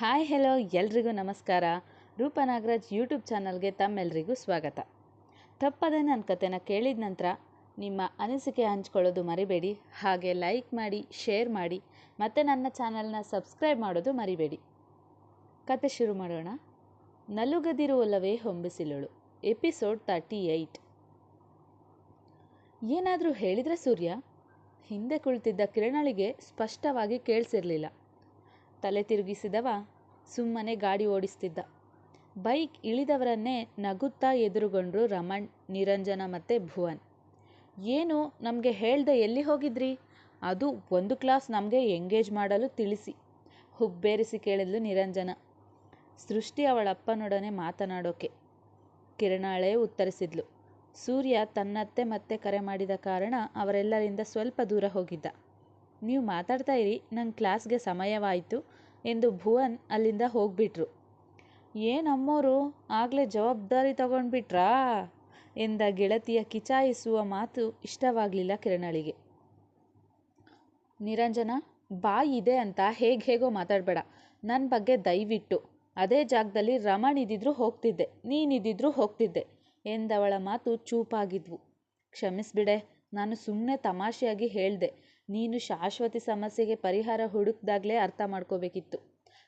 Hi hello, ಎಲ್ರಿಗೂ ನಮಸ್ಕಾರ. ರೂಪ ನಾಗರಾಜ್ ಯೂಟ್ಯೂಬ್ ಚಾನಲ್ಗೆ ತಮ್ಮೆಲ್ಲರಿಗೂ ಸ್ವಾಗತ. ತಪ್ಪದೆ ನನ್ನ ಕಥೆನ ಕೇಳಿದ ನಂತರ ನಿಮ್ಮ ಅನಿಸಿಕೆ ಹಂಚ್ಕೊಳ್ಳೋದು ಮರಿಬೇಡಿ. ಹಾಗೆ ಲೈಕ್ ಮಾಡಿ ಶೇರ್ ಮಾಡಿ, ಮತ್ತು ನನ್ನ ಚಾನಲ್ನ ಸಬ್ಸ್ಕ್ರೈಬ್ ಮಾಡೋದು ಮರಿಬೇಡಿ. ಕತೆ ಶುರು ಮಾಡೋಣ. ನಲುಗದಿರುವಲ್ಲವೇ ಹೊಂಬಿಸಿಲಳು. ಎಪಿಸೋಡ್ ತರ್ಟಿ ಏಯ್ಟ್ ಏನಾದರೂ ಹೇಳಿದ್ರೆ ಸೂರ್ಯ? ಹಿಂದೆ ಕುಳಿತಿದ್ದ ಕಿರಣಳಿಗೆ ಸ್ಪಷ್ಟವಾಗಿ ಕೇಳಿಸಿರಲಿಲ್ಲ. ತಲೆ ತಿರುಗಿಸಿದವ, ಸುಮ್ಮನೆ ಗಾಡಿ ಓಡಿಸ್ತಿದ್ದ. ಬೈಕ್ ಇಳಿದವರನ್ನೇ ನಗುತ್ತಾ ಎದುರುಗೊಂಡ್ರು ರಮಣ್, ನಿರಂಜನ ಮತ್ತು ಭುವನ್. ಏನು, ನಮಗೆ ಹೇಳ್ದೆ ಎಲ್ಲಿ ಹೋಗಿದ್ರಿ? ಅದು ಒಂದು ಕ್ಲಾಸ್ ನಮಗೆ ಎಂಗೇಜ್ ಮಾಡಲು ತಿಳಿಸಿ ಹುಬ್ಬೇರಿಸಿ ಕೇಳಿದ್ಲು ನಿರಂಜನ. ಸೃಷ್ಟಿ ಅವಳಪ್ಪನೊಡನೆ ಮಾತನಾಡೋಕೆ ಕಿರಣಾಳೆ ಉತ್ತರಿಸಿದ್ಲು. ಸೂರ್ಯ ತನ್ನತ್ತೆ ಮತ್ತೆ ಕರೆ ಮಾಡಿದ ಕಾರಣ ಅವರೆಲ್ಲರಿಂದ ಸ್ವಲ್ಪ ದೂರ ಹೋಗಿದ್ದ. ನೀವು ಮಾತಾಡ್ತಾ ಇರಿ ನನ್ನ ಕ್ಲಾಸ್ಗೆ ಸಮಯವಾಯಿತು. ಎಂದು ಭುವನ್ ಅಲ್ಲಿಂದ ಹೋಗ್ಬಿಟ್ರು. ಏನಮ್ಮೋರು ಆಗಲೇ ಜವಾಬ್ದಾರಿ ತಗೊಂಡ್ಬಿಟ್ರಾ? ಎಂದ ಗೆಳತಿಯ ಕಿಚಾಯಿಸುವ ಮಾತು ಇಷ್ಟವಾಗಲಿಲ್ಲ ಕಿರಣಳಿಗೆ. ನಿರಂಜನ, ಬಾಯಿ ಇದೆ ಅಂತ ಹೇಗೆ ಹೇಗೋ ಮಾತಾಡಬೇಡ. ನನ್ನ ಬಗ್ಗೆ ದಯವಿಟ್ಟು. ಅದೇ ಜಾಗದಲ್ಲಿ ರಮಣ್ ಇದ್ದಿದ್ರು ಹೋಗ್ತಿದ್ದೆ ನೀನಿದ್ದಿದ್ರು ಹೋಗ್ತಿದ್ದೆ ಎಂದವಳ ಮಾತು ಚೂಪಾಗಿದ್ವು. ಕ್ಷಮಿಸ್ಬಿಡೆ, ನಾನು ಸುಮ್ಮನೆ ತಮಾಷೆಯಾಗಿ ಹೇಳಿದೆ. ನೀನು ಶಾಶ್ವತ ಸಮಸ್ಯೆಗೆ ಪರಿಹಾರ ಹುಡುಕ್ದಾಗಲೇ ಅರ್ಥ ಮಾಡ್ಕೋಬೇಕಿತ್ತು.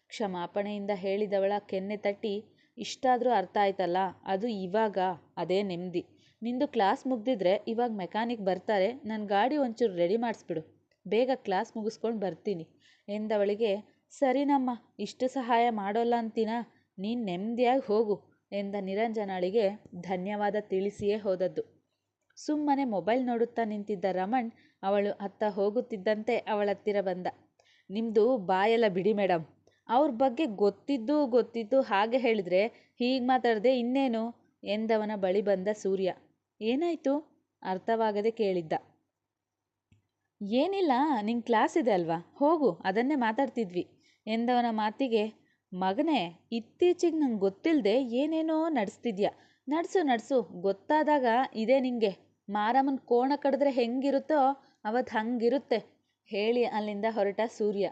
ಕ್ಷಮಾಪಣೆಯಿಂದ ಹೇಳಿದವಳ ಕೆನ್ನೆ ತಟ್ಟಿ, ಇಷ್ಟಾದರೂ ಅರ್ಥ ಆಯ್ತಲ್ಲ, ಅದು ಇವಾಗ, ಅದೇ ನೆಮ್ಮದಿ. ನಿಂದು ಕ್ಲಾಸ್ ಮುಗ್ದಿದ್ರೆ ಇವಾಗ ಮೆಕ್ಯಾನಿಕ್ ಬರ್ತಾರೆ ನನ್ನ ಗಾಡಿ ಒಂಚೂರು ರೆಡಿ ಮಾಡಿಸ್ಬಿಡು. ಬೇಗ ಕ್ಲಾಸ್ ಮುಗಿಸ್ಕೊಂಡು ಬರ್ತೀನಿ. ಎಂದವಳಿಗೆ, ಸರಿನಮ್ಮ, ಇಷ್ಟು ಸಹಾಯ ಮಾಡೋಲ್ಲ ಅಂತೀನಾ? ನೀನು ನೆಮ್ಮದಿಯಾಗಿ ಹೋಗು. ಎಂದ ನಿರಂಜನಾಳಿಗೆ ಧನ್ಯವಾದ ತಿಳಿಸಿಯೇ ಹೋದದ್ದು. ಸುಮ್ಮನೆ ಮೊಬೈಲ್ ನೋಡುತ್ತಾ ನಿಂತಿದ್ದ ರಮಣ್ ಅವಳು ಅತ್ತ ಹೋಗುತ್ತಿದ್ದಂತೆ ಅವಳತ್ತಿರ ಬಂದ. ನಿಮ್ಮದು ಬಾಯೆಲ್ಲ ಬಿಡಿ ಮೇಡಮ್ ಅವ್ರ ಬಗ್ಗೆ ಗೊತ್ತಿದ್ದು ಗೊತ್ತಿದ್ದು ಹಾಗೆ ಹೇಳಿದ್ರೆ ಹೀಗೆ ಮಾತಾಡಿದೆ ಇನ್ನೇನು? ಎಂದವನ ಬಳಿ ಬಂದ ಸೂರ್ಯ. ಏನಾಯಿತು? ಅರ್ಥವಾಗದೆ ಕೇಳಿದ್ದ. ಏನಿಲ್ಲ, ನಿಂಗೆ ಕ್ಲಾಸ್ ಇದೆ ಅಲ್ವಾ? ಹೋಗು, ಅದನ್ನೇ ಮಾತಾಡ್ತಿದ್ವಿ ಎಂದವನ ಮಾತಿಗೆ, ಮಗನೇ, ಇತ್ತೀಚೆಗೆ ನಂಗೆ ಗೊತ್ತಿಲ್ಲದೆ ಏನೇನೋ ನಡೆಸ್ತಿದ್ಯಾ? ನಡೆಸು ನಡೆಸು, ಗೊತ್ತಾದಾಗ ಇದೆ ನಿಂಗೆ. ಮಾರಮ್ಮನ ಕೋಣ ಕಡಿದ್ರೆ ಹೆಂಗಿರುತ್ತೋ ಅವತ್ತು ಹಂಗಿರುತ್ತೆ. ಹೇಳಿ ಅಲ್ಲಿಂದ ಹೊರಟ ಸೂರ್ಯ.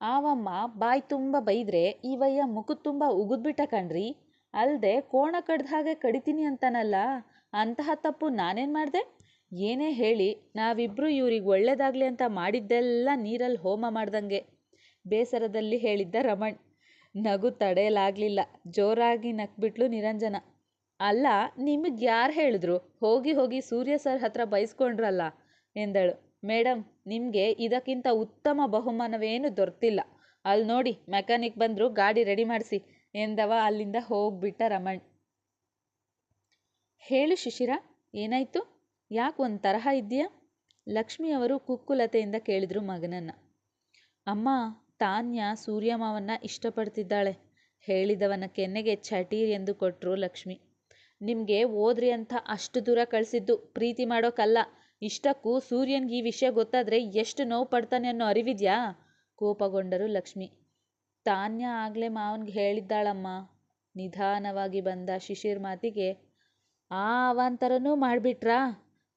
ಆವಮ್ಮ, ಬಾಯಿ ತುಂಬ ಬೈದ್ರೆ ಈವಯ್ಯ ಮುಖ ತುಂಬ ಉಗಿದ್ಬಿಟ್ಟ ಕಣ್ರಿ. ಅಲ್ಲದೆ ಕೋಣ ಕಡ್ದ ಹಾಗೆ ಕಡಿತೀನಿ ಅಂತಾನಲ್ಲ. ಅಂತಹ ತಪ್ಪು ನಾನೇನು ಮಾಡಿದೆ? ಏನೇ ಹೇಳಿ ನಾವಿಬ್ಬರು ಇವ್ರಿಗೆ ಒಳ್ಳೇದಾಗಲಿ ಅಂತ ಮಾಡಿದ್ದೆಲ್ಲ ನೀರಲ್ಲಿ ಹೋಮ ಮಾಡ್ದಂಗೆ. ಬೇಸರದಲ್ಲಿ ಹೇಳಿದ್ದ ರಮಣ್. ನಗು ತಡೆಯಲಾಗಲಿಲ್ಲ. ಜೋರಾಗಿ ನಕ್ಬಿಟ್ಲು ನಿರಂಜನ. ಅಲ್ಲ, ನಿಮಗೆ ಯಾರು ಹೇಳಿದ್ರು? ಹೋಗಿ ಹೋಗಿ ಸೂರ್ಯ ಸರ್ ಹತ್ರ ಬೈಸ್ಕೊಂಡ್ರಲ್ಲ. ಎಂದಳು. ಮೇಡಮ್ ನಿಮಗೆ ಇದಕ್ಕಿಂತ ಉತ್ತಮ ಬಹುಮಾನವೇನು ದೊರೆತಿಲ್ಲ. ಅಲ್ಲಿ ನೋಡಿ, ಮೆಕ್ಯಾನಿಕ್ ಬಂದರು ಗಾಡಿ ರೆಡಿ ಮಾಡಿಸಿ ಎಂದವ ಅಲ್ಲಿಂದ ಹೋಗ್ಬಿಟ್ಟ ರಮಣ್. ಹೇಳು ಶಿಶಿರ, ಏನಾಯಿತು? ಯಾಕೆ ಒಂದು ತರಹ ಇದೆಯಾ ಲಕ್ಷ್ಮಿಯವರು ಕುಕ್ಕುಲತೆಯಿಂದ ಕೇಳಿದರು ಮಗನನ್ನು. ಅಮ್ಮ, ತಾನ್ಯ ಸೂರ್ಯಮಾವನ್ನ ಇಷ್ಟಪಡ್ತಿದ್ದಾಳೆ ಹೇಳಿದವನ ಕೆನ್ನೆಗೆ ಚಟೀರ್ ಎಂದು ಕೊಟ್ಟರು ಲಕ್ಷ್ಮಿ. ನಿಮಗೆ ಓದ್ರಿ ಅಂತ ಅಷ್ಟು ದೂರ ಕಳಿಸಿದ್ದು ಪ್ರೀತಿ ಮಾಡೋಕ್ಕಲ್ಲ ಇಷ್ಟಕ್ಕೂ ಸೂರ್ಯನ್ಗೆ ಈ ವಿಷಯ ಗೊತ್ತಾದರೆ ಎಷ್ಟು ನೋವು ಪಡ್ತಾನೆ ಅನ್ನೋ ಅರಿವಿದ್ಯಾ? ಕೋಪಗೊಂಡರು ಲಕ್ಷ್ಮಿ. ತಾನ್ಯ ಆಗಲೇ ಮಾವನ್ಗೆ ಹೇಳಿದ್ದಾಳಮ್ಮ. ನಿಧಾನವಾಗಿ ಬಂದ ಶಿಶಿರ್ ಮಾತಿಗೆ, ಆ ಅವಾಂತರನೂ ಮಾಡಿಬಿಟ್ರಾ?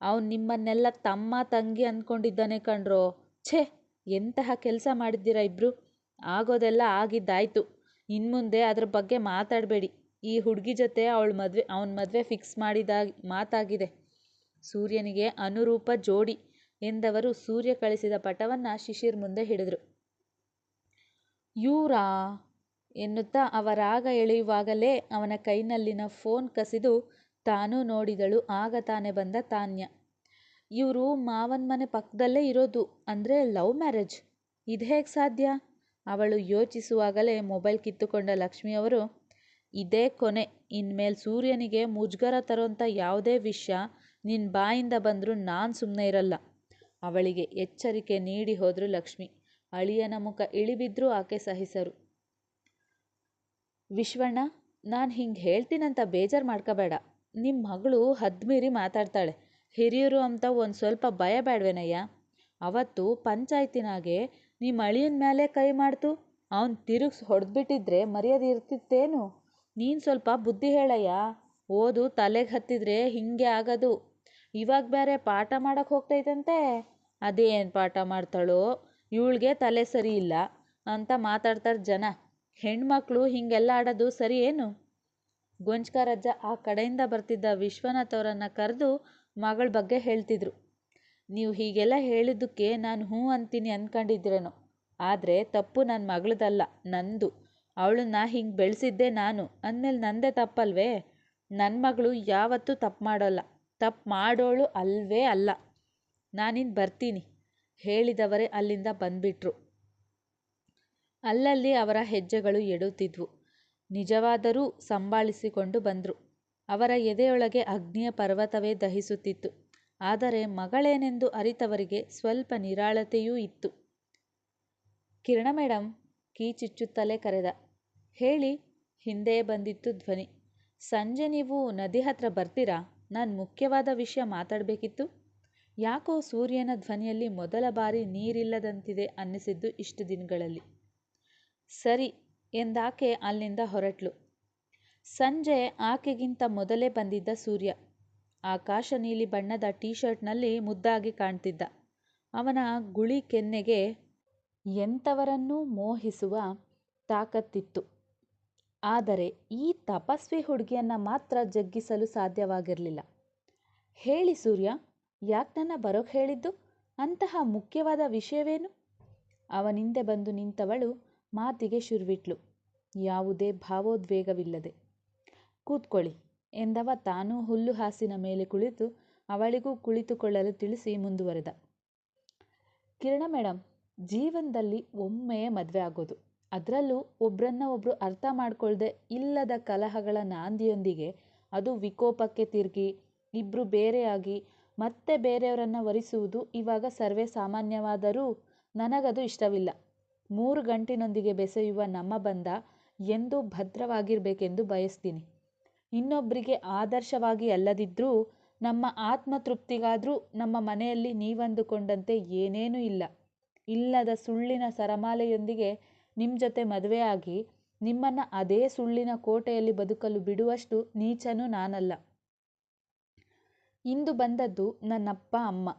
ಅವನು ನಿಮ್ಮನ್ನೆಲ್ಲ ತಮ್ಮ ತಂಗಿ ಅಂದ್ಕೊಂಡಿದ್ದಾನೆ ಕಣ್ರೋ. ಛೇ, ಎಂತಹ ಕೆಲಸ ಮಾಡಿದ್ದೀರಾ ಇಬ್ಬರು ಆಗೋದೆಲ್ಲ ಆಗಿದ್ದಾಯ್ತು. ಇನ್ಮುಂದೆ ಅದ್ರ ಬಗ್ಗೆ ಮಾತಾಡಬೇಡಿ. ಈ ಹುಡುಗಿ ಜೊತೆ ಅವಳ ಮದುವೆ, ಅವನ ಮದುವೆ ಫಿಕ್ಸ್ ಮಾಡಿದಾಗ, ಮಾತಾಗಿದೆ. ಸೂರ್ಯನಿಗೆ ಅನುರೂಪ ಜೋಡಿ ಎಂದವರು ಸೂರ್ಯ ಕಳಿಸಿದ ಪಟವನ್ನ ಶಿಶಿರ್ ಮುಂದೆ ಹಿಡಿದ್ರು. ಯೂರಾ ಎನ್ನುತ್ತಾ ಅವರಾಗ ಎಳೆಯುವಾಗಲೇ ಅವನ ಕೈನಲ್ಲಿನ ಫೋನ್ ಕಸಿದು ತಾನೂ ನೋಡಿದಳು. ಆಗ ತಾನೇ ಬಂದ ತಾನ್ಯ. ಇವರು ಮಾವನ್ ಮನೆ ಪಕ್ಕದಲ್ಲೇ ಇರೋದು, ಅಂದರೆ ಲವ್ ಮ್ಯಾರೇಜ್. ಇದು ಹೇಗೆ ಸಾಧ್ಯ? ಅವಳು ಯೋಚಿಸುವಾಗಲೇ ಮೊಬೈಲ್ ಕಿತ್ತುಕೊಂಡ ಲಕ್ಷ್ಮಿಯವರು ಇದೇ ಕೊನೆ. ಇನ್ಮೇಲೆ ಸೂರ್ಯನಿಗೆ ಮುಜುಗರ ತರೋಂಥ ಯಾವುದೇ ವಿಷಯ ನಿನ್ನ ಬಾಯಿಂದ ಬಂದರೂ ನಾನು ಸುಮ್ಮನೆ ಇರಲ್ಲ. ಅವಳಿಗೆ ಎಚ್ಚರಿಕೆ ನೀಡಿ ಹೋದರು ಲಕ್ಷ್ಮಿ. ಅಳಿಯನ ಮುಖ ಇಳಿಬಿದ್ರೂ ಆಕೆ ಸಹಿಸರು. ವಿಶ್ವಣ್ಣ, ನಾನು ಹಿಂಗೆ ಹೇಳ್ತೀನಂತ ಬೇಜಾರು ಮಾಡ್ಕೋಬೇಡ. ನಿಮ್ಮ ಮಗಳು ಹದ್ಮೀರಿ ಮಾತಾಡ್ತಾಳೆ. ಹಿರಿಯರು ಅಂತ ಒಂದು ಸ್ವಲ್ಪ ಭಯ ಬೇಡವೇನಯ್ಯ ಅವತ್ತು ಪಂಚಾಯ್ತಿನಾಗೆ ನಿಮ್ಮ ಅಳಿಯನ ಮೇಲೆ ಕೈ ಮಾಡ್ತು? ಅವನು ತಿರುಗಿಸಿ ಹೊಡೆದ್ಬಿಟ್ಟಿದ್ರೆ ಮರ್ಯಾದೆ ಇರ್ತಿತ್ತೇನು? ನೀನು ಸ್ವಲ್ಪ ಬುದ್ಧಿ ಹೇಳಯ್ಯ. ಓದು ತಲೆಗೆ ಹತ್ತಿದ್ರೆ ಹಿಂಗೆ ಆಗೋದು. ಇವಾಗ ಬೇರೆ ಪಾಠ ಮಾಡಕ್ಕೆ ಹೋಗ್ತೈತಂತೆ. ಅದೇನು ಪಾಠ ಮಾಡ್ತಾಳೋ, ಇವಳಿಗೆ ತಲೆ ಸರಿ ಇಲ್ಲ ಅಂತ ಮಾತಾಡ್ತಾರೆ ಜನ. ಹೆಣ್ಮಕ್ಳು ಹೀಗೆಲ್ಲ ಆಡೋದು ಸರಿ ಏನು? ಗೊಂಜ್ಕಾರಜ್ಜ ಆ ಕಡೆಯಿಂದ ಬರ್ತಿದ್ದ ವಿಶ್ವನಾಥ್ ಅವರನ್ನು ಕರೆದು ಮಗಳ ಬಗ್ಗೆ ಹೇಳ್ತಿದ್ರು. ನೀವು ಹೀಗೆಲ್ಲ ಹೇಳಿದ್ದಕ್ಕೆ ನಾನು ಹ್ಞೂ ಅಂತೀನಿ ಅಂದ್ಕೊಂಡಿದ್ರೇನೋ ಆದರೆ ತಪ್ಪು ನನ್ನ ಮಗಳದಲ್ಲ, ನಂದು. ಅವಳನ್ನ ಹಿಂಗೆ ಬೆಳೆಸಿದ್ದೆ ನಾನು. ಅಂದಮೇಲೆ ನಂದೇ ತಪ್ಪಲ್ವೇ? ನನ್ನ ಮಗಳು ಯಾವತ್ತೂ ತಪ್ಪು ಮಾಡೋಲ್ಲ. ತಪ್ಪು ಮಾಡೋಳು ಅಲ್ವೇ ಅಲ್ಲ. ನಾನಿನ್ನು ಬರ್ತೀನಿ, ಹೇಳಿದವರೇ ಅಲ್ಲಿಂದ ಬಂದ್ಬಿಟ್ರು. ಅಲ್ಲಲ್ಲಿ ಅವರ ಹೆಜ್ಜೆಗಳು ಎಡುತ್ತಿದ್ವು ನಿಜವಾದರೂ ಸಂಭಾಳಿಸಿಕೊಂಡು ಬಂದರು. ಅವರ ಎದೆಯೊಳಗೆ ಅಗ್ನಿಯ ಪರ್ವತವೇ ದಹಿಸುತ್ತಿತ್ತು. ಆದರೆ ಮಗಳೇನೆಂದು ಅರಿತವರಿಗೆ ಸ್ವಲ್ಪ ನಿರಾಳತೆಯೂ ಇತ್ತು. ಕಿರಣ ಮೇಡಮ್ ಕೀಚಿಚ್ಚುತ್ತಲೇ ಕರೆದ, ಹೇಳಿ ಹಿಂದೆ ಬಂದಿತ್ತು ಧ್ವನಿ. ಸಂಜೆ ನೀವು ನದಿ ಹತ್ರ ಬರ್ತೀರಾ? ನಾನು ಮುಖ್ಯವಾದ ವಿಷಯ ಮಾತಾಡಬೇಕಿತ್ತು? ಯಾಕೋ ಸೂರ್ಯನ ಧ್ವನಿಯಲ್ಲಿ ಮೊದಲ ಬಾರಿ ನೀರಿಲ್ಲದಂತಿದೆ ಅನ್ನಿಸಿದ್ದು ಇಷ್ಟು ದಿನಗಳಲ್ಲಿ. ಸರಿ ಎಂದಾಕೆ ಅಲ್ಲಿಂದ ಹೊರಟ್ಲು. ಸಂಜೆ ಆಕೆಗಿಂತ ಮೊದಲೇ ಬಂದಿದ್ದ ಸೂರ್ಯ. ಆಕಾಶ ನೀಲಿ ಬಣ್ಣದ ಟೀ ಶರ್ಟ್ನಲ್ಲಿ ಮುದ್ದಾಗಿ ಕಾಣ್ತಿದ್ದ. ಅವನ ಗುಳಿ ಕೆನ್ನೆಗೆ ಎಂಥವರನ್ನೂ ಮೋಹಿಸುವ ತಾಕತ್ತಿತ್ತು. ಆದರೆ ಈ ತಪಸ್ವಿ ಹುಡುಗಿಯನ್ನು ಮಾತ್ರ ಜಗ್ಗಿಸಲು ಸಾಧ್ಯವಾಗಿರಲಿಲ್ಲ. ಹೇಳಿ ಸೂರ್ಯ, ಯಾಕೆ ನನ್ನ ಬರೋಕ್ಕೆ ಹೇಳಿದ್ದು? ಅಂತಹ ಮುಖ್ಯವಾದ ವಿಷಯವೇನು? ಅವನಿಂದೆ ಬಂದು ನಿಂತವಳು ಮಾತಿಗೆ ಶುರುವಿಟ್ಲು. ಯಾವುದೇ ಭಾವೋದ್ವೇಗವಿಲ್ಲದೆ. ಕೂತ್ಕೊಳ್ಳಿ ಎಂದವ ತಾನೂ ಹುಲ್ಲು ಹಾಸಿನ ಮೇಲೆ ಕುಳಿತು ಅವಳಿಗೂ ಕುಳಿತುಕೊಳ್ಳಲು ತಿಳಿಸಿ ಮುಂದುವರೆದ. ಕಿರಣ ಮೇಡಮ್ ಜೀವನದಲ್ಲಿ ಒಮ್ಮೆಯೇ ಮದುವೆ ಆಗೋದು. ಅದರಲ್ಲೂ ಒಬ್ಬರನ್ನ ಒಬ್ಬರು ಅರ್ಥ ಮಾಡಿಕೊಳ್ಳದೆ ಇಲ್ಲದ ಕಲಹಗಳ ನಾಂದಿಯೊಂದಿಗೆ ಅದು ವಿಕೋಪಕ್ಕೆ ತಿರುಗಿ ಇಬ್ಬರು ಬೇರೆಯಾಗಿ ಮತ್ತೆ ಬೇರೆಯವರನ್ನು ವರಿಸುವುದು ಇವಾಗ ಸರ್ವೇ ಸಾಮಾನ್ಯವಾದರೂ ನನಗದು ಇಷ್ಟವಿಲ್ಲ. ಮೂರು ಗಂಟಿನೊಂದಿಗೆ ಬೆಸೆಯುವ ನಮ್ಮ ಬಂಧ ಎಂದೂ ಭದ್ರವಾಗಿರಬೇಕೆಂದು ಬಯಸ್ತೀನಿ. ಇನ್ನೊಬ್ಬರಿಗೆ ಆದರ್ಶವಾಗಿ ಅಲ್ಲದಿದ್ದರೂ ನಮ್ಮ ಆತ್ಮತೃಪ್ತಿಗಾದರೂ ನಮ್ಮ ಮನೆಯಲ್ಲಿ ನೀವಂದುಕೊಂಡಂತೆ ಏನೇನೂ ಇಲ್ಲ. ಇಲ್ಲದ ಸುಳ್ಳಿನ ಸರಮಾಲೆಯೊಂದಿಗೆ ನಿಮ್ಮ ಜೊತೆ ಮದುವೆಯಾಗಿ ನಿಮ್ಮನ್ನು ಅದೇ ಸುಳ್ಳಿನ ಕೋಟೆಯಲ್ಲಿ ಬದುಕಲು ಬಿಡುವಷ್ಟು ನೀಚನೂ ನಾನಲ್ಲ. ಇಂದು ಬಂದದ್ದು ನನ್ನಪ್ಪ, ಅಮ್ಮ.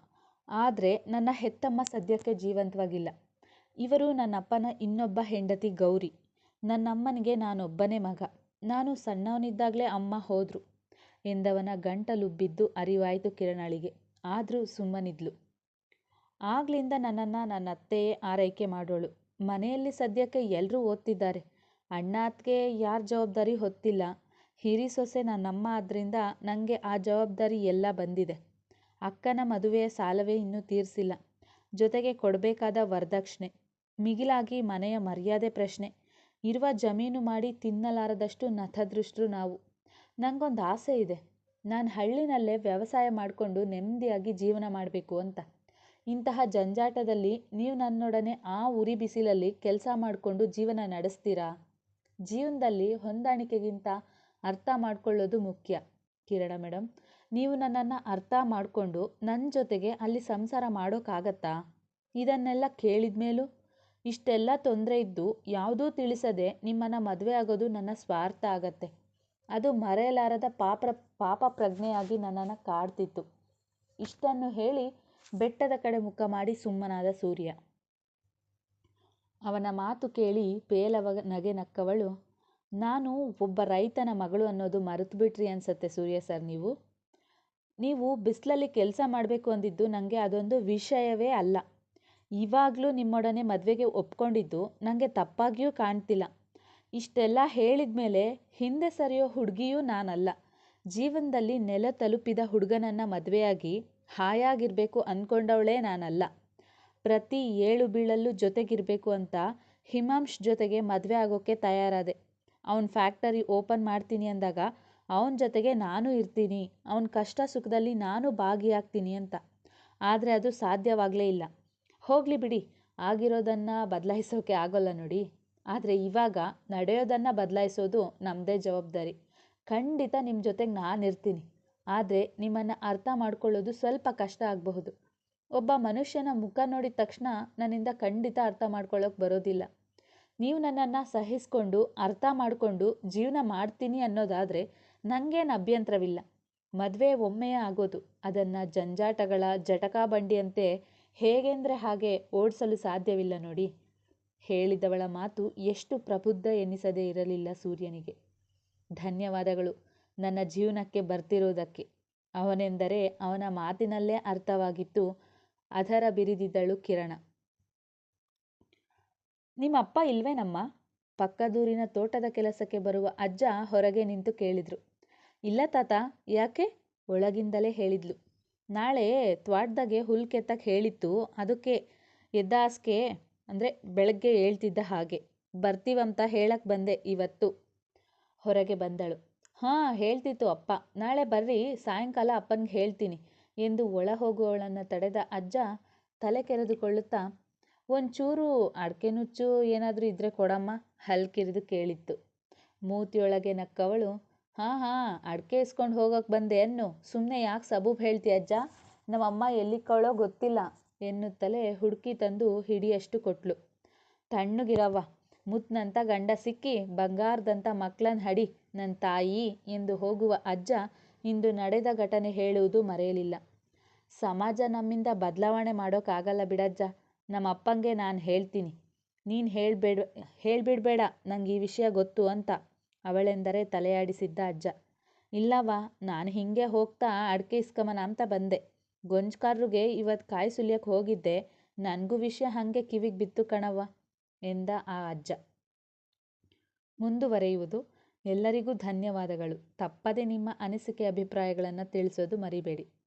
ಆದರೆ ನನ್ನ ಹೆತ್ತಮ್ಮ ಸದ್ಯಕ್ಕೆ ಜೀವಂತವಾಗಿಲ್ಲ. ಇವರು ನನ್ನಪ್ಪನ ಇನ್ನೊಬ್ಬ ಹೆಂಡತಿ ಗೌರಿ. ನನ್ನಮ್ಮನಿಗೆ ನಾನೊಬ್ಬನೇ ಮಗ. ನಾನು ಸಣ್ಣವನಿದ್ದಾಗಲೇ ಅಮ್ಮ ಹೋದ್ರು. ಎಂದವನ ಗಂಟಲು ಬಿದ್ದು ಅರಿವಾಯಿತು ಕಿರಣಳಿಗೆ. ಆದರೂ ಸುಮ್ಮನಿದ್ಲು. ಆಗ್ಲಿಂದ ನನ್ನನ್ನು ನನ್ನ ಅತ್ತೆಯೇ ಆರೈಕೆ ಮಾಡೋಳು. ಮನೆಯಲ್ಲಿ ಸದ್ಯಕ್ಕೆ ಎಲ್ಲರೂ ಓದ್ತಿದ್ದಾರೆ. ಅಣ್ಣ ಅತ್ತಿಗೆ ಯಾರ ಜವಾಬ್ದಾರಿ ಹೊತ್ತಿಲ್ಲ. ಹಿರಿ ಸೊಸೆ ನನ್ನಮ್ಮ ಆದ್ದರಿಂದ ನನಗೆ ಆ ಜವಾಬ್ದಾರಿ ಎಲ್ಲ ಬಂದಿದೆ. ಅಕ್ಕನ ಮದುವೆಯ ಸಾಲವೇ ಇನ್ನೂ ತೀರಿಸಿಲ್ಲ. ಜೊತೆಗೆ ಕೊಡಬೇಕಾದ ವರದಕ್ಷಿಣೆ, ಮಿಗಿಲಾಗಿ ಮನೆಯ ಮರ್ಯಾದೆ ಪ್ರಶ್ನೆ. ಇರುವ ಜಮೀನು ಮಾಡಿ ತಿನ್ನಲಾರದಷ್ಟು ನಥದೃಷ್ಟರು ನಾವು. ನನಗೊಂದು ಆಸೆ ಇದೆ. ನಾನು ಹಳ್ಳಿನಲ್ಲೇ ವ್ಯವಸಾಯ ಮಾಡಿಕೊಂಡು ನೆಮ್ಮದಿಯಾಗಿ ಜೀವನ ಮಾಡಬೇಕು ಅಂತ. ಇಂತಹ ಜಂಜಾಟದಲ್ಲಿ ನೀವು ನನ್ನೊಡನೆ ಆ ಉರಿ ಬಿಸಿಲಲ್ಲಿ ಕೆಲಸ ಮಾಡಿಕೊಂಡು ಜೀವನ ನಡೆಸ್ತೀರಾ? ಜೀವನದಲ್ಲಿ ಹೊಂದಾಣಿಕೆಗಿಂತ ಅರ್ಥ ಮಾಡ್ಕೊಳ್ಳೋದು ಮುಖ್ಯ. ಕಿರಣ ಮೇಡಮ್ ನೀವು ನನ್ನನ್ನು ಅರ್ಥ ಮಾಡಿಕೊಂಡು ನನ್ನ ಜೊತೆಗೆ ಅಲ್ಲಿ ಸಂಸಾರ ಮಾಡೋಕ್ಕಾಗತ್ತಾ? ಇದನ್ನೆಲ್ಲ ಕೇಳಿದ ಮೇಲೂ? ಇಷ್ಟೆಲ್ಲ ತೊಂದರೆ ಇದ್ದು ಯಾವುದೂ ತಿಳಿಸದೆ ನಿಮ್ಮನ್ನು ಮದುವೆ ಆಗೋದು ನನ್ನ ಸ್ವಾರ್ಥ ಆಗತ್ತೆ. ಅದು ಮರೆಯಲಾರದ ಪಾಪ ಪಾಪ ಪ್ರಜ್ಞೆಯಾಗಿ ನನ್ನನ್ನು ಕಾಡ್ತಿತ್ತು. ಇಷ್ಟನ್ನು ಹೇಳಿ ಬೆಟ್ಟದ ಕಡೆ ಮುಖ ಮಾಡಿ ಸುಮ್ಮನಾದ ಸೂರ್ಯ. ಅವನ ಮಾತು ಕೇಳಿ ಪೇಲವ ನಗೆ ನಕ್ಕವಳು, ನಾನು ಒಬ್ಬ ರೈತನ ಮಗಳು ಅನ್ನೋದು ಮರೆತು ಬಿಟ್ರಿ ಅನ್ಸತ್ತೆ ಸೂರ್ಯ ಸರ್ ನೀವು. ನೀವು ಬಿಸಿಲಲ್ಲಿ ಕೆಲಸ ಮಾಡಬೇಕು ಅಂದಿದ್ದು ನನಗೆ ಅದೊಂದು ವಿಷಯವೇ ಅಲ್ಲ. ಇವಾಗಲೂ ನಿಮ್ಮೊಡನೆ ಮದುವೆಗೆ ಒಪ್ಕೊಂಡಿದ್ದು ನನಗೆ ತಪ್ಪಾಗಿಯೂ ಕಾಣ್ತಿಲ್ಲ. ಇಷ್ಟೆಲ್ಲ ಹೇಳಿದ ಮೇಲೆ ಹಿಂದೆ ಸರಿಯೋ ಹುಡುಗಿಯೂ ನಾನಲ್ಲ. ಜೀವನದಲ್ಲಿ ನೆಲ ತಲುಪಿದ ಹುಡುಗನನ್ನು ಮದುವೆಯಾಗಿ ಹಾಯಾಗಿರಬೇಕು ಅಂದ್ಕೊಂಡವಳೇ ನಾನಲ್ಲ. ಪ್ರತಿ ಏಳು ಬೀಳಲ್ಲೂ ಜೊತೆಗಿರಬೇಕು ಅಂತ ಹಿಮಾಂಶ್ ಜೊತೆಗೆ ಮದುವೆ ಆಗೋಕ್ಕೆ ತಯಾರಾದೆ. ಅವನ ಫ್ಯಾಕ್ಟರಿ ಓಪನ್ ಮಾಡ್ತೀನಿ ಅಂದಾಗ ಅವನ ಜೊತೆಗೆ ನಾನು ಇರ್ತೀನಿ, ಅವನ ಕಷ್ಟ ಸುಖದಲ್ಲಿ ನಾನು ಭಾಗಿಯಾಗ್ತೀನಿ ಅಂತ. ಆದರೆ ಅದು ಸಾಧ್ಯವಾಗಲೇ ಇಲ್ಲ. ಹೋಗಲಿ ಬಿಡಿ, ಆಗಿರೋದನ್ನು ಬದಲಾಯಿಸೋಕೆ ಆಗೋಲ್ಲ ನೋಡಿ. ಆದರೆ ಇವಾಗ ನಡೆಯೋದನ್ನು ಬದಲಾಯಿಸೋದು ನಮ್ಮದೇ ಜವಾಬ್ದಾರಿ. ಖಂಡಿತ ನಿಮ್ಮ ಜೊತೆಗೆ ನಾನು ಇರ್ತೀನಿ. ಆದರೆ ನಿಮ್ಮನ್ನು ಅರ್ಥ ಮಾಡಿಕೊಳ್ಳೋದು ಸ್ವಲ್ಪ ಕಷ್ಟ ಆಗಬಹುದು. ಒಬ್ಬ ಮನುಷ್ಯನ ಮುಖ ನೋಡಿದ ತಕ್ಷಣ ನನ್ನಿಂದ ಖಂಡಿತ ಅರ್ಥ ಮಾಡ್ಕೊಳ್ಳೋಕೆ ಬರೋದಿಲ್ಲ. ನೀವು ನನ್ನನ್ನು ಸಹಿಸ್ಕೊಂಡು, ಅರ್ಥ ಮಾಡಿಕೊಂಡು ಜೀವನ ಮಾಡ್ತೀನಿ ಅನ್ನೋದಾದರೆ ನನಗೇನು ಅಭ್ಯಂತರವಿಲ್ಲ. ಮದುವೆ ಒಮ್ಮೆಯೇ ಆಗೋದು, ಅದನ್ನು ಜಂಜಾಟಗಳ ಜಟಕಾ ಬಂಡಿಯಂತೆ ಹೇಗೆಂದರೆ ಹಾಗೆ ಓಡಿಸಲು ಸಾಧ್ಯವಿಲ್ಲ ನೋಡಿ. ಹೇಳಿದವಳ ಮಾತು ಎಷ್ಟು ಪ್ರಬುದ್ಧ ಎನ್ನಿಸದೇ ಇರಲಿಲ್ಲ ಸೂರ್ಯನಿಗೆ. ಧನ್ಯವಾದಗಳು. ನನ್ನ ಜೀವನಕ್ಕೆ ಬರ್ತಿರೋದಕ್ಕೆ. ಅವನೆಂದರೆ ಅವನ ಮಾತಿನಲ್ಲೇ ಅರ್ಥವಾಗಿತ್ತು. ಅದರ ಬಿರಿದಿದ್ದಳು ಕಿರಣ. ನಿಮ್ಮಪ್ಪ ಇಲ್ವೇನಮ್ಮ? ಪಕ್ಕದೂರಿನ ತೋಟದ ಕೆಲಸಕ್ಕೆ ಬರುವ ಅಜ್ಜ ಹೊರಗೆ ನಿಂತು ಕೇಳಿದ್ರು. ಇಲ್ಲ ತಾತ, ಯಾಕೆ? ಒಳಗಿಂದಲೇ ಹೇಳಿದ್ಲು. ನಾಳೆ ತ್ವಾಟ್ದಾಗೆ ಹುಲ್ ಕೆತ್ತಕ್ಕೆ ಹೇಳಿತ್ತು. ಅದಕ್ಕೆ ಎದ್ದಾಸ್ಕೆ ಅಂದರೆ ಬೆಳಗ್ಗೆ ಹೇಳ್ತಿದ್ದ ಹಾಗೆ. ಬರ್ತೀವಂತ ಹೇಳಕ್ಕೆ ಬಂದೆ ಇವತ್ತು. ಹೊರಗೆ ಬಂದಳು. ಹಾಂ, ಹೇಳ್ತಿತ್ತು ಅಪ್ಪ. ನಾಳೆ ಬರ್ರಿ, ಸಾಯಂಕಾಲ ಅಪ್ಪನಿಗೆ ಹೇಳ್ತೀನಿ ಎಂದು ಒಳ ಹೋಗುವವಳನ್ನು ತಡೆದ ಅಜ್ಜ ತಲೆ ಕೆರೆದುಕೊಳ್ಳುತ್ತಾ, ಒಂಚೂರು ಅಡಿಕೆ ನುಚ್ಚು ಏನಾದರೂ ಇದ್ರೆ ಕೊಡಮ್ಮ, ಹಲ್ಕಿರಿದು ಕೇಳಿತ್ತು. ಮೂತಿಯೊಳಗೆ ನಕ್ಕವಳು, ಹಾಂ ಹಾಂ, ಅಡಕೆ ಇಸ್ಕೊಂಡು ಹೋಗೋಕೆ ಬಂದೆ ಅನ್ನು. ಸುಮ್ಮನೆ ಯಾಕೆ ಸಬೂಬ್ ಹೇಳ್ತಿ ಅಜ್ಜ? ನಮ್ಮಮ್ಮ ಎಲ್ಲಿಕ್ಕವಳೋ ಗೊತ್ತಿಲ್ಲ, ಎನ್ನುತ್ತಲೇ ಹುಡುಕಿ ತಂದು ಹಿಡಿಯಷ್ಟು ಕೊಟ್ಲು. ತಣ್ಣಗಿರವ್ವ ಮುತ್ನಂತ ಗಂಡ ಸಿಕ್ಕಿ ಬಂಗಾರದಂಥ ಮಕ್ಕಳನ್ನ ಹಡಿ ನನ್ನ ತಾಯಿ ಎಂದು ಹೋಗುವ ಅಜ್ಜ ಇಂದು ನಡೆದ ಘಟನೆ ಹೇಳುವುದು ಮರೆಯಲಿಲ್ಲ. ಸಮಾಜ ನಮ್ಮಿಂದ ಬದಲಾವಣೆ ಮಾಡೋಕ್ಕಾಗಲ್ಲ ಬಿಡಜ್ಜ. ನಮ್ಮ ಅಪ್ಪಂಗೆ ನಾನು ಹೇಳ್ತೀನಿ. ನೀನು ಹೇಳ್ಬೇಡ, ಹೇಳ್ಬಿಡ್ಬೇಡ, ನಂಗೆ ಈ ವಿಷಯ ಗೊತ್ತು ಅಂತ ಅವಳೆಂದರೆ ತಲೆಯಾಡಿಸಿದ್ದ ಅಜ್ಜ. ಇಲ್ಲವ್ವ, ನಾನು ಹಿಂಗೆ ಹೋಗ್ತಾ ಅಡಿಕೆ ಇಸ್ಕಮನ ಅಂತ ಬಂದೆ. ಗೊಂಜ್ಕಾರ್ರಿಗೆ ಇವತ್ತು ಕಾಯಿ ಸುಲಿಯಕ್ಕೆ ಹೋಗಿದ್ದೆ. ನನಗೂ ವಿಷಯ ಹಾಗೆ ಕಿವಿಗೆ ಬಿತ್ತು ಕಣವ್ವ. ಎಂದ ಆ ಅಜ್ಜ. ಮುಂದುವರೆಯುವುದು ಎಲ್ಲರಿಗೂ ಧನ್ಯವಾದಗಳು. ತಪ್ಪದೆ ನಿಮ್ಮ ಅನಿಸಿಕೆ ಅಭಿಪ್ರಾಯಗಳನ್ನು ತಿಳಿಸೋದು ಮರಿಬೇಡಿ.